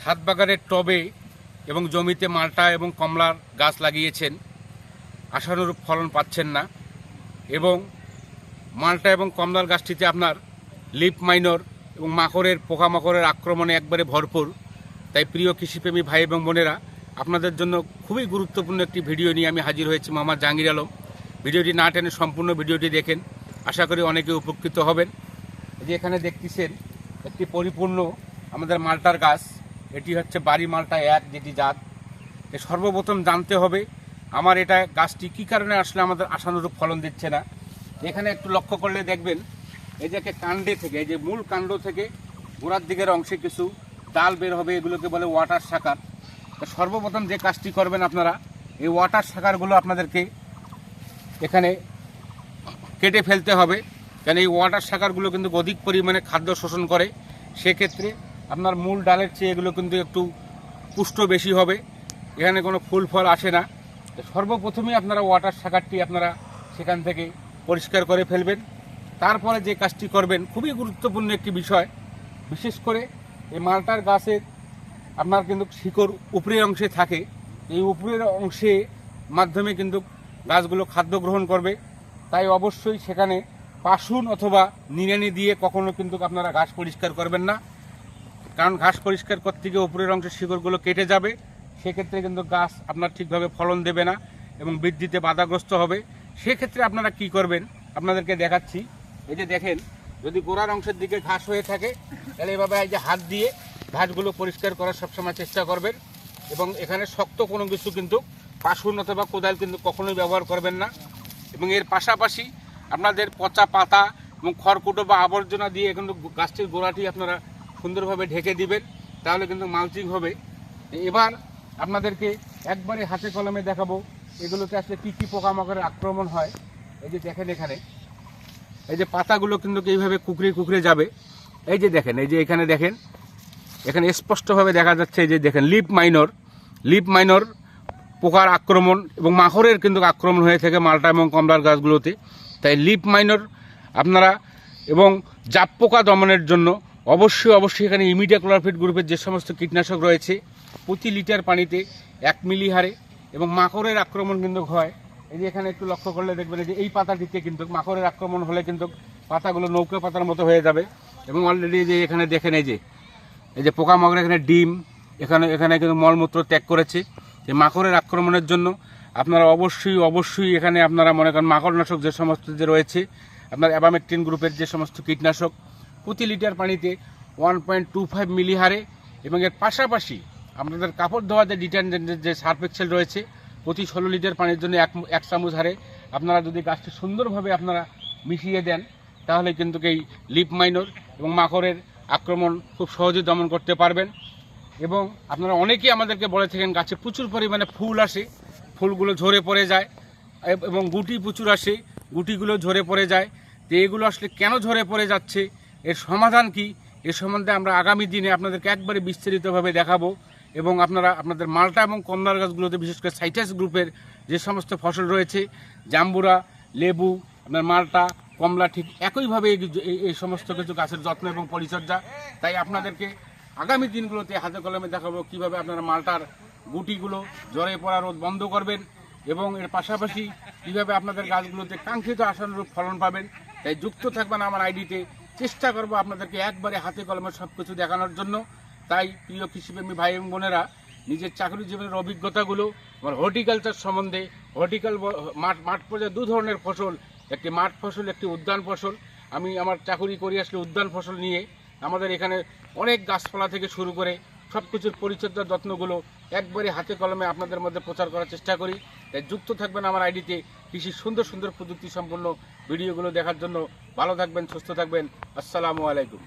ছাদ বাগানের টবে এবং জমিতে মালটা এবং কমলার গাছ লাগিয়েছেন। আশানুরূপ ফলন পাচ্ছেন না। এবং মালটা এবং কমলার গাছটিতে আপনার লিপ মাইনর এবং মাকড়ের, পোকামাকড়ের আক্রমণে একবারে ভরপুর। তাই প্রিয় কৃষিপ্রেমী ভাই এবং বোনেরা, আপনাদের জন্য খুবই গুরুত্বপূর্ণ একটি ভিডিও নিয়ে আমি হাজির হয়েছি মোহাম্মদ জাহাঙ্গীর আলম। ভিডিওটি না টেনে সম্পূর্ণ ভিডিওটি দেখেন। আশা করি অনেকে উপকৃত হবেন। যে এখানে দেখতেছেন, একটি পরিপূর্ণ আমাদের মালটার গাছ। এটি হচ্ছে বাড়ি মালটা এক, যেটি জাত। এ সর্বপ্রথম জানতে হবে, আমার এটা গাছটি কী কারণে আসলে আমাদের আশানুরূপ ফলন দিচ্ছে না? এখানে একটু লক্ষ্য করলে দেখবেন, এই যে একটা কাণ্ডে থেকে, এই যে মূল কাণ্ড থেকে গোড়ার দিকের অংশে কিছু ডাল বের হবে, এগুলোকে বলে ওয়াটার শাকার তো সর্বপ্রথম যে কাজটি করবেন আপনারা, এই ওয়াটার শাকারগুলো আপনাদেরকে এখানে কেটে ফেলতে হবে। কেন এই ওয়াটার শাকারগুলো কিন্তু অধিক পরিমাণে খাদ্য শোষণ করে, সেক্ষেত্রে আপনার মূল ডালের চেয়ে এগুলো কিন্তু একটু পুষ্ট বেশি হবে। এখানে কোনো ফুল ফল আসে না। সর্বপ্রথমেই আপনারা ওয়াটার শাকারটি আপনারা সেখান থেকে পরিষ্কার করে ফেলবেন। তারপরে যে কাজটি করবেন, খুবই গুরুত্বপূর্ণ একটি বিষয়। বিশেষ করে এই মালটার গাছের আপনার কিন্তু শিকড় উপরের অংশে থাকে। এই উপরের অংশে মাধ্যমে কিন্তু গাছগুলো খাদ্য গ্রহণ করবে। তাই অবশ্যই সেখানে পাশুন অথবা নিড়ানি দিয়ে কখনো কিন্তু আপনারা ঘাস পরিষ্কার করবেন না। কারণ ঘাস পরিষ্কার করতে গিয়ে উপরের অংশের শিকড়গুলো কেটে যাবে, সেক্ষেত্রে কিন্তু গাছ আপনার ঠিকভাবে ফলন দেবে না এবং বৃদ্ধিতে বাধাগ্রস্ত হবে। সেক্ষেত্রে আপনারা কি করবেন? আপনাদেরকে দেখাচ্ছি। এই যে দেখেন, যদি গোড়ার অংশের দিকে ঘাস হয়ে থাকে, তাহলে এভাবে এই যে হাত দিয়ে ঘাসগুলো পরিষ্কার করার সবসময় চেষ্টা করবেন। এবং এখানে শক্ত কোনো কিছু কিন্তু পাশুন অথবা কোদাল কিন্তু কখনোই ব্যবহার করবেন না। এবং এর পাশাপাশি আপনাদের পচা পাতা এবং খড়কুটো বা আবর্জনা দিয়ে কিন্তু গাছটির গোড়াটি আপনারা সুন্দরভাবে ঢেকে দিবেন, তাহলে কিন্তু মালচিং হবে। এবার আপনাদেরকে একবারে হাতে কলমে দেখাবো, এগুলোতে আসলে কী কী পোকামাকড়ের আক্রমণ হয়। এই যে দেখেন এখানে। এই যে পাতাগুলো কিন্তু এইভাবে কুকড়ে কুকড়ে যাবে। এই যে দেখেন, এই যে এখানে দেখেন, এখানে স্পষ্টভাবে দেখা যাচ্ছে এই যে দেখেন, লিপ মাইনর লিপ মাইনর পোকার আক্রমণ এবং মাকড়ের কিন্তু আক্রমণ হয়ে থাকে মালটা এবং কমলার গাছগুলোতে। তাই লিপ মাইনর আপনারা এবং জাপ পোকা দমনের জন্য অবশ্যই অবশ্যই এখানে ইমিডিয়াক্লোরফিড গ্রুপের যে সমস্ত কীটনাশক রয়েছে, প্রতি লিটার পানিতে এক মিলি হারে এবং মাকড়ের আক্রমণ কিন্তু হয়। এই যে এখানে একটু লক্ষ্য করলে দেখবেন যে এই পাতাটিতে কিন্তু, মাকড়ের আক্রমণ হলে কিন্তু পাতাগুলো নৌকা পাতার মতো হয়ে যাবে এবং অলরেডি যে এখানে দেখেন এই যে এই যে পোকামাকড়, এখানে ডিম, এখানে এখানে কিন্তু মলমূত্র ত্যাগ করেছে। যে মাকড়ের আক্রমণের জন্য আপনারা অবশ্যই অবশ্যই এখানে আপনারা মনে করেন মাকড়নাশক যে সমস্ত যে রয়েছে, আপনার অ্যাবামেকটিন গ্রুপের যে সমস্ত কীটনাশক প্রতি লিটার পানিতে one point two five milli হারে এবং এর পাশাপাশি আপনাদের কাপড় ধোয়া যে ডিটারজেন্টের যে সার্ফ এক্সেল রয়েছে, প্রতি ষোলো লিটার পানির জন্য এক এক চামচ হারে আপনারা যদি গাছটি সুন্দরভাবে আপনারা মিশিয়ে দেন, তাহলে কিন্তু এই লিপ মাইনর এবং মাকড়ের আক্রমণ খুব সহজে দমন করতে পারবেন। এবং আপনারা অনেকেই আমাদেরকে বলে থাকেন, গাছে প্রচুর পরিমাণে ফুল আসে, ফুলগুলো ঝরে পড়ে যায় এবং গুটি প্রচুর আসে, গুটিগুলো ঝরে পড়ে যায়। তো এগুলো আসলে কেন ঝরে পড়ে যাচ্ছে? এর সমাধান কি? এ সম্বন্ধে আমরা আগামী দিনে আপনাদেরকে একবারে বিস্তারিতভাবে দেখাবো এবং আপনারা আপনাদের মালটা এবং কমলার গাছগুলোতে, বিশেষ করে সাইটাস গ্রুপের যে সমস্ত ফসল রয়েছে, জাম্বুরা, লেবু, আপনার মালটা, কমলা ঠিক একইভাবে এই সমস্ত কিছু গাছের যত্ন এবং পরিচর্যা। তাই আপনাদেরকে আগামী দিনগুলোতে হাতে কলমে দেখাবো কীভাবে আপনারা মালটার গুটিগুলো জ্বরে পড়া রোদ বন্ধ করবেন এবং এর পাশাপাশি কীভাবে আপনাদের গাছগুলোতে কাঙ্ক্ষিত আশানুরূপ ফলন পাবেন। তাই যুক্ত থাকবেন আমার আইডিতে চেষ্টা করব আপনাদেরকে একবারে হাতে কলমে সব কিছু দেখানোর জন্য। তাই প্রিয় কৃষিপ্রেমী ভাই এবং বোনেরা, নিজের চাকরি জীবনের অভিজ্ঞতাগুলো, আমার হর্টিকালচার সম্বন্ধে, হর্টিকাল মাঠ মাঠ পর্যায়ে দু ধরনের ফসল, একটি মাঠ ফসল, একটি উদ্যান ফসল। আমি আমার চাকরি করি আসলে উদ্যান ফসল নিয়ে আমাদের এখানে অনেক গাছপালা থেকে শুরু করে সব কিছুর পরিচর্যার যত্নগুলো একবারে হাতে কলমে আপনাদের মধ্যে প্রচার করার চেষ্টা করি। তাই যুক্ত থাকবেন আমার আইডিতে কৃষির সুন্দর সুন্দর প্রযুক্তি সম্পন্ন ভিডিওগুলো দেখার জন্য ভালো থাকবেন সুস্থ থাকবেন। আসসালামু আলাইকুম।